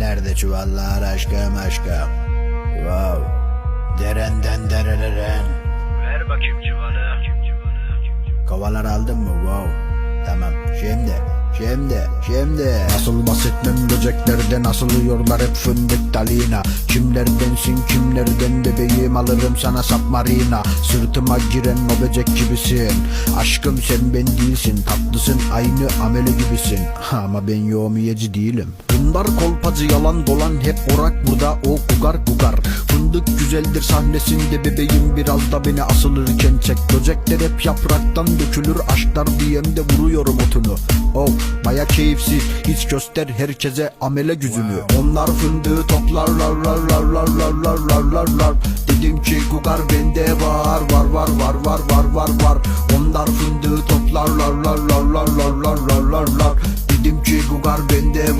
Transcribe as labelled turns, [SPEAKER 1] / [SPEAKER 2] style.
[SPEAKER 1] nerede çuvallar aşkım aşkım. Wow. Derenden dereleren.
[SPEAKER 2] Ver bakayım çuvalı.
[SPEAKER 1] Kovalar aldın mı? Wow. Tamam. Şimdi. Şimdi. Şimdi. Nasıl bahsetmem böceklerden asılıyorlar hep fındık dalina. Kimlerdensin kimlerden bebeğim alırım sana submarina. Sırtıma giren o böcek gibisin. Aşkım sen ben değilsin. Tatlısın aynı amele gibisin. Ama ben yoğumiyeci değilim. Bunlar kolpacı yalan dolan hep orak burada o kugar kugar. Fındık güzeldir sahnesinde bebeğim biraz da beni asılırken çek. Böcekler hep yapraktan dökülür aşklar diyemde vuruyorum otunu. Oh baya keyifsiz hiç göster herkese amele güzünü. Onlar fındığı toplarlar lar lar lar lar lar lar lar lar. Dedim ki kugar bende var var var var var var var var. Onlar fındığı toplarlar lar lar lar lar lar lar lar lar. Dedim ki kugar bende var.